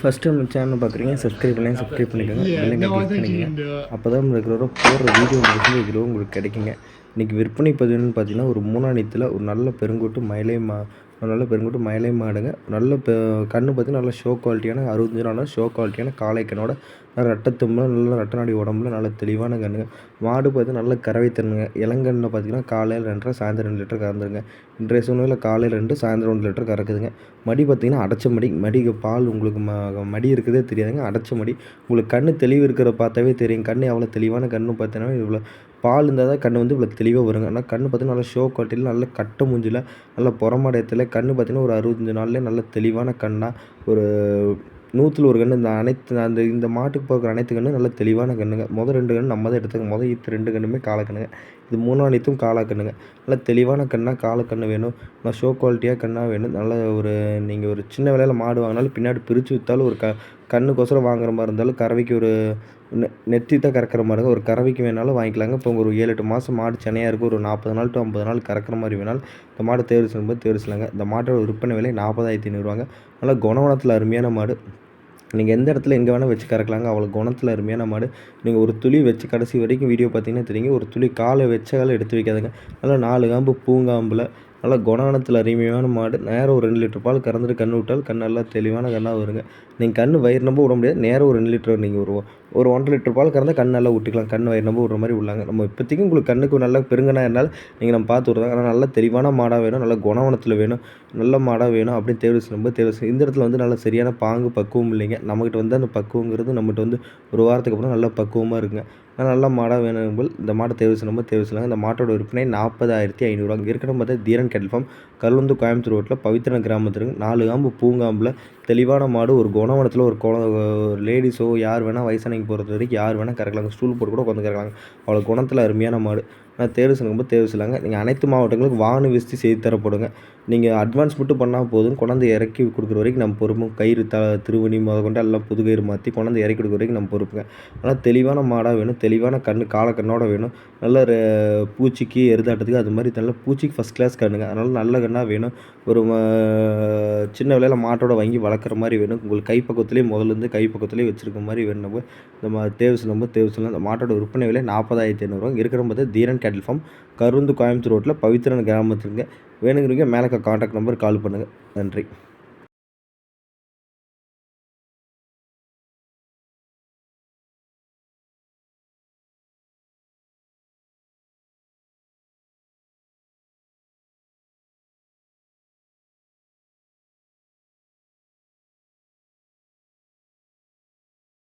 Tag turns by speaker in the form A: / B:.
A: First நம்ம channel பார்க்குறீங்க subscribe பண்ணி சப்ஸ்கிரைப் பண்ணிக்கோங்க. இல்லைங்க கிளிக் பண்ணிக்கோங்க. அப்போ தான் நம்மளுக்கு போடுற வீடியோ உங்களுக்கு இதில் உங்களுக்கு கிடைக்குங்க. இன்றைக்கி விற்பனை பதிவுன்னு பார்த்தீங்கன்னா ஒரு மூணாணித்தில் ஒரு நல்ல பெருங்கூட்டு மயிலை மா நல்ல பெருங்குட்டு மயிலை மாடுங்க. நல்ல கண்ணு பார்த்தீங்கன்னா நல்ல ஷோ குவாலிட்டியான அறுபத்தஞ்சு நாள் ஷோ குவாலிட்டியான காளைக்கனோட கண்ணோட ரட்டத்தும்பில் நல்ல ரட்ட நாடி உடம்புல நல்ல தெளிவான கண்ணுங்க. மாடு பார்த்து நல்ல கறவை தருங்க இளங்கண்ணில் பார்த்தீங்கன்னா காலையில் ரெண்டரை சாயந்தரம் ரெண்டு லிட்டர் கறந்துருங்க. இன்றைய சூழ்நிலையில் காலையில் ரெண்டு சாயந்தரம் ரெண்டு லிட்டர் கறக்குதுங்க. மடி பார்த்திங்கன்னா அடைச்ச மடி. மடிக்கு பால் உங்களுக்கு ம மடி இருக்கிறதே தெரியாதுங்க. அடைச்ச மடி. உங்களுக்கு கண் தெளிவு இருக்கிற பார்த்தாவே தெரியும். கண் எவ்வளோ தெளிவான கண்ணு பார்த்தீங்கன்னா இவ்வளோ பால் இருந்தால் தான் கண் வந்து இவ்வளோ தெளிவாக வருங்க. ஆனால் கண் பார்த்தீங்கன்னா நல்லா ஷோ குவாலிட்டியில் நல்ல கட்ட மூஞ்சில் நல்ல புறமடயத்தில் கண் பார்த்தீங்கன்னா ஒரு அறுபத்தஞ்சு நாள்லேயே நல்ல தெளிவான கண்ணாக ஒரு நூற்றில் ஒரு கன்று இந்த அனைத்து அந்த இந்த மாட்டுக்கு போகிற அனைத்து கண்ணும் நல்ல தெளிவான கண்ணுங்க. மொதல் ரெண்டு கன்று நம்ம தான் எடுத்துக்க மொதல் ஈத்து ரெண்டு கண்ணுமே காலக்கண்ணுங்க. இது மூணாணித்தும் நீத்தும் கன்றுங்க நல்லா தெளிவான கண்ணாக காலக்கண்ணு வேணும். நல்லா ஷோ குவாலிட்டியாக கண்ணாக வேணும். நல்ல ஒரு நீங்கள் ஒரு சின்ன விலையில் மாடு வாங்கினாலும் பின்னாடி பிரித்து விற்றாலும் ஒரு க கண்ணுக்கோசரம் வாங்குற மாதிரி இருந்தாலும் கறவைக்கு ஒரு நெ நெத்தி தான் கறக்கிற மாதிரிங்க ஒரு கறவைக்கு வேணாலும் வாங்கிக்கலாங்க. இப்போ ஒரு ஏழு எட்டு மாதம் மாடு சென்னையாக இருக்கும். ஒரு நாற்பது நாள் டு ஐம்பது நாள் கறக்கிற மாதிரி வேணாலும் இந்த மாடு தேர்வு செய்யும்போது தேர்வு செய்யலாங்க. இந்த மாட்டோட விற்பனை விலை நாற்பதாயிரத்தி ஐநூறுவாங்க. நல்லா குணவனத்தில் அருமையான மாடு. நீங்கள் எந்த இடத்துல எங்கே வேணால் வச்சு கறக்கலாங்க. அவ்வளோ குணத்தில் அருமையான மாடு நீங்கள் ஒரு துளி வச்சு கடைசி வரைக்கும் வீடியோ பார்த்தீங்கன்னா தெரியுங்க ஒரு துளி காலை வச்ச காலை எடுத்து வைக்காதுங்க. நல்லா நாலு காம்பு பூங்காம்பில் நல்லா குணானத்தில் அருமையான மாடு. நேரம் ஒரு ரெண்டு லிட்டர் பால் கறந்துட்டு கன்று விட்டால் கண் நல்லா தெளிவான கண்ணாக வருங்க. நீங்கள் கண் வயிறு நம்ப விட முடியாது. நேரம் ஒரு ரெண்டு லிட்டர் நீங்கள் வருவோம் ஒரு ஒன்றரை லிட்டர் பால் கறந்தால் கண் நல்லா விட்டுக்கலாம் கண் வயிறு நம்ப விடுற மாதிரி விடலாங்க நம்ம இப்போதைக்கு உங்களுக்கு கண்ணுக்கு நல்லா பெருங்கனா இருந்தாலும் நீங்கள் நம்ம பார்த்து விட்றாங்க ஆனால் நல்லா தெளிவான மாடாக வேணும். நல்ல குணவனத்தில் வேணும். நல்ல மாடாக வேணும் அப்படின்னு தேர்வு செய்யும்போது தேர்வு செய்யும். இந்த இடத்துல வந்து நல்ல சரியான பாங்கு பக்குவம் இல்லைங்க. நம்மகிட்ட வந்து அந்த பக்குவங்கிறது நம்மகிட்ட வந்து ஒரு வாரத்துக்கு அப்புறம் நல்லா பக்குவமாக இருக்குங்க. நல்ல மாடாக வேணும்போது இந்த மாட்டை தேர்வு செய்யும்போது தேர்வு செய்யலாம் இந்த மாட்டோட விற்பனை நாற்பதாயிரத்தி ஐநூறுரூவா இங்கே இருக்கிற பார்த்தா தீரன் கேட்டல் ஃபார்ம் கல்லுந்து கோயம்புத்தூர் ரோட்டில் பவித்திரன் கிராமத்தில் நாலு காம்பு பூங்காம்பில் தெளிவான மாடு ஒரு குணவனத்தில் ஒரு குழ லேடிஸோ யார் வேணால் வயசானவங்க போகிறது வரைக்கும் யார் வேணால் கறக்கலாங்க. ஸ்டூல் போட்டு கூட உட்காந்து கறக்கலாங்க. அவ்வளோ குணத்தில் அருமையான மாடு. தேர்வு செய்யும்போது தேர்வு செய்யலாங்க. நீங்கள் அனைத்து மாவட்டங்களுக்கும் வாகன விசித்து செய்து தரப்படுங்க. நீங்கள் அட்வான்ஸ் மட்டும் பண்ணால் போதும். கொண்டாந்து இறக்கி கொடுக்குற வரைக்கும் நம்ம பொறுப்பும் கயிறு த திருவணி முத எல்லாம் புது கயிறு மாற்றி கொண்டாந்து இறக்கி கொடுக்குற வரைக்கும் நம்ம பொறுப்புங்க. ஆனால் தெளிவான மாடாக வேணும். தெளிவான கண் காலக்கண்ணோட வேணும். நல்ல பூச்சிக்கு எருதாட்டத்துக்கு அது மாதிரி நல்ல பூச்சிக்கு ஃபஸ்ட் கிளாஸ் கண்ணுங்க. அதனால் நல்ல கண்ணாக வேணும். ஒரு சின்ன விலையில் மாட்டோட வாங்கி வளர்க்குற மாதிரி வேணும். உங்களுக்கு கை பக்கத்துலேயே முதல்லேருந்து கை பக்கத்துலேயே வச்சுருக்க மாதிரி வேணும் நம்ம. நம்ம தேவை சொல்லும்போது தேவை சொல்லலாம் அந்த மாட்டோட விற்பனை விலை நாற்பதாயிரத்தி ஐநூறுரூவா இருக்கிற போது தீரன் கேட்டில் ஃபார்ம். கருந்து கோயம்புத்தூர் ரோட்டில் பவித்ரன் கிராமத்துக்குங்க வேணுங்கிறவங்க மேலே காண்டாக்ட் நம்பர் கால் பண்ணுங்கள் நன்றி.